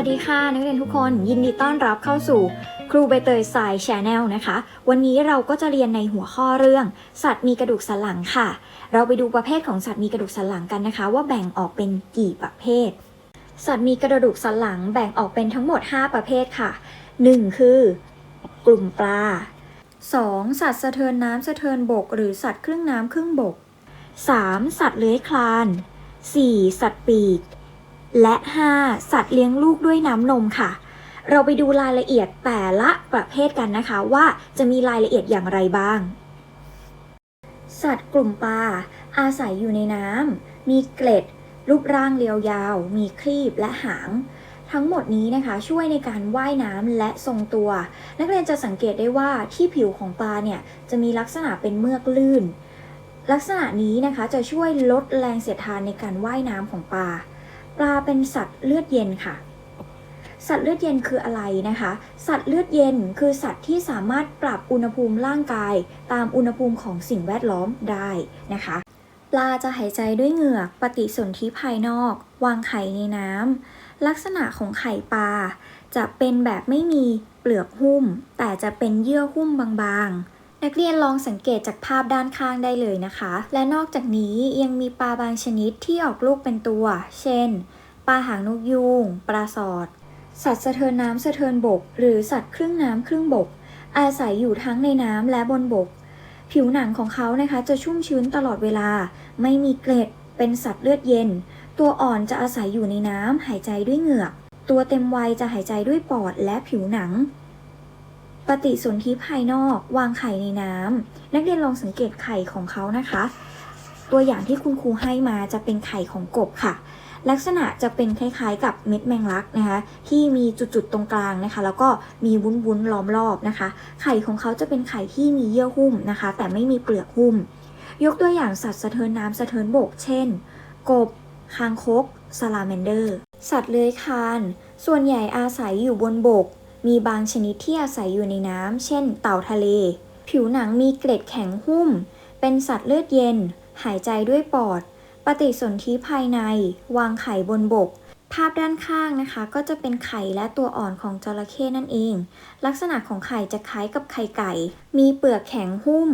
วัสดีค่ะ นักเรียนทุกคนยินดีต้อนรับเข้าสู่ครูใบเตยสายชาแนลนะคะ วันนี้เราก็จะเรียนในหัวข้อเรื่อง สัตว์มีกระดูกสันหลังค่ะ เราไปดูประเภทของสัตว์มีกระดูกสันหลังกันนะคะ ว่าแบ่งออกเป็นกี่ประเภท สัตว์มีกระดูกสันหลังแบ่งออกเป็นทั้งหมด 5 ประเภทค่ะ 1. คือ กลุ่มปลา 2. สัตว์สะเทินน้ำสะเทินบก หรือสัตว์ครึ่งน้ำครึ่งบก 3. สัตว์เลื้อยคลาน 4. สัตว์ปีก และ 5. สัตว์เลี้ยงลูกด้วยน้ำนมค่ะ เราไปดูรายละเอียดแต่ละประเภทกันนะคะ ว่าจะมีรายละเอียดอย่างไรบ้าง สัตว์กลุ่มปลาอาศัยอยู่ในน้ำมีเกล็ด รูปร่างเรียวยาว มีครีบและหาง ทั้งหมดนี้นะคะช่วยในการว่ายน้ำและทรงตัว นักเรียนจะสังเกตได้ว่าที่ผิวของปลาเนี่ยจะมีลักษณะเป็นเมือกลื่น ลักษณะนี้นะคะจะช่วยลดแรงเสียดทานในการว่ายน้ำของปลา ปลาเป็นสัตว์เลือดเย็นค่ะ สัตว์เลือดเย็นคืออะไรนะคะ สัตว์เลือดเย็นคือสัตว์ที่สามารถปรับอุณหภูมิร่างกาย ตามอุณหภูมิของสิ่งแวดล้อมได้นะคะ ปลาจะหายใจด้วยเหงือก ปฏิสนธิภายนอก วางไข่ในน้ำลักษณะของไข่ปลา จะเป็นแบบไม่มีเปลือกหุ้ม แต่จะเป็นเยื่อหุ้มบางๆ นักเรียนลองสังเกตจากภาพด้านข้างได้เลยนะคะ และนอกจากนี้ยังมีปลาบางชนิดที่ออกลูกเป็นตัว เช่น ปลาหางนกยูง ปลาสอด สัตว์สะเทินน้ำสะเทินบก หรือสัตว์ครึ่งน้ำครึ่งบก อาศัยอยู่ทั้งในน้ำและบนบก ผิวหนังของเขานะคะจะชุ่มชื้นตลอดเวลา ไม่มีเกล็ด เป็นสัตว์เลือดเย็น ตัวอ่อนจะอาศัยอยู่ในน้ำหายใจด้วยเหงือก ตัวเต็มวัยจะหายใจด้วยปอดและผิวหนัง ปฏิสนธิภายนอกวางไข่ในน้ำนักเรียนลองสังเกตไข่ของเขานะคะ ตัวอย่างที่คุณครูให้มาจะเป็นไข่ของกบค่ะ ลักษณะจะเป็นคล้ายๆ กับเม็ดแมงลักนะคะ ที่มีจุดๆตรงกลางนะคะ แล้วก็มีวุ้นๆล้อมรอบนะคะ ไข่ของเขาจะเป็นไข่ที่มีเยื่อหุ้มนะคะ แต่ไม่มีเปลือกหุ้ม ยกตัวอย่างสัตว์สะเทินน้ำสะเทินบก เช่น กบคางคกซาลาแมนเดอร์ สัตว์เลื้อยคลาน ส่วนใหญ่อาศัยอยู่บนบก มีบางชนิดที่อาศัยอยู่ในน้ำ เช่น เต่าทะเล ผิวหนังมีเกล็ดแข็งหุ้ม เป็นสัตว์เลือดเย็น หายใจด้วยปอด ปฏิสนธิภายใน วางไข่บนบก ภาพด้านข้างนะคะ ก็จะเป็นไข่และตัวอ่อนของจระเข้นั่นเอง ลักษณะของไข่จะคล้ายกับไข่ไก่ มีเปลือกแข็งหุ้ม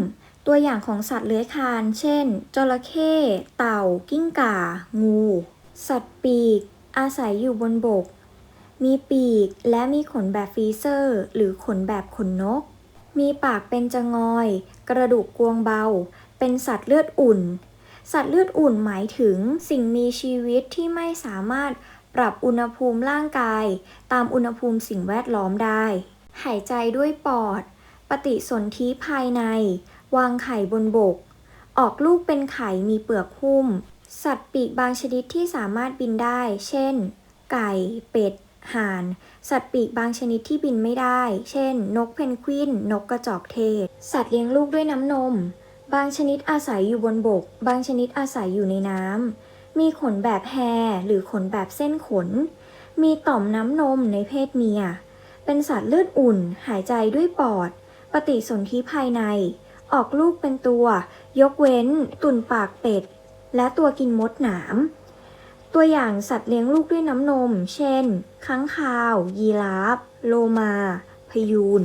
ตัวอย่างของสัตว์เลื้อยคลาน เช่น จระเข้ เต่า กิ้งก่า งู สัตว์ปีก อาศัยอยู่บนบก มีปีกและมีขนแบบฟรีเซอร์ หรือขนแบบขนนก มีปากเป็นจงอย กระดูกกวงเบา เป็นสัตว์เลือดอุ่น สัตว์เลือดอุ่นหมายถึงสิ่งมีชีวิตที่ไม่สามารถปรับอุณหภูมิร่างกาย ตามอุณหภูมิสิ่งแวดล้อมได้ หายใจด้วยปอด ปฏิสนธิภายใน วางไข่บนบก ออกลูกเป็นไข่มีเปลือกหุ้ม สัตว์ปีกบางชนิดที่สามารถบินได้ เช่น ไก่ เป็ด ห่าน สัตว์ปีกบางชนิดที่บินไม่ได้ เช่น นกเพนกวิน นกกระจอกเทศ สัตว์เลี้ยงลูกด้วยน้ำนม บางชนิดอาศัยอยู่บนบก บางชนิดอาศัยอยู่ในน้ำ มีขนแบบแฮร์หรือขนแบบเส้นขน มีต่อมน้ำนมในเพศเมีย เป็นสัตว์เลือดอุ่น หายใจด้วยปอด ปฏิสนธิภายใน ออกลูกเป็นตัว ยกเว้น ตุ่นปากเป็ด และตัวกินมดหนาม ตัวอย่างสัตว์เลี้ยงลูกด้วยน้ำนม เช่น ค้างคาว ยีราฟ โลมา พยูน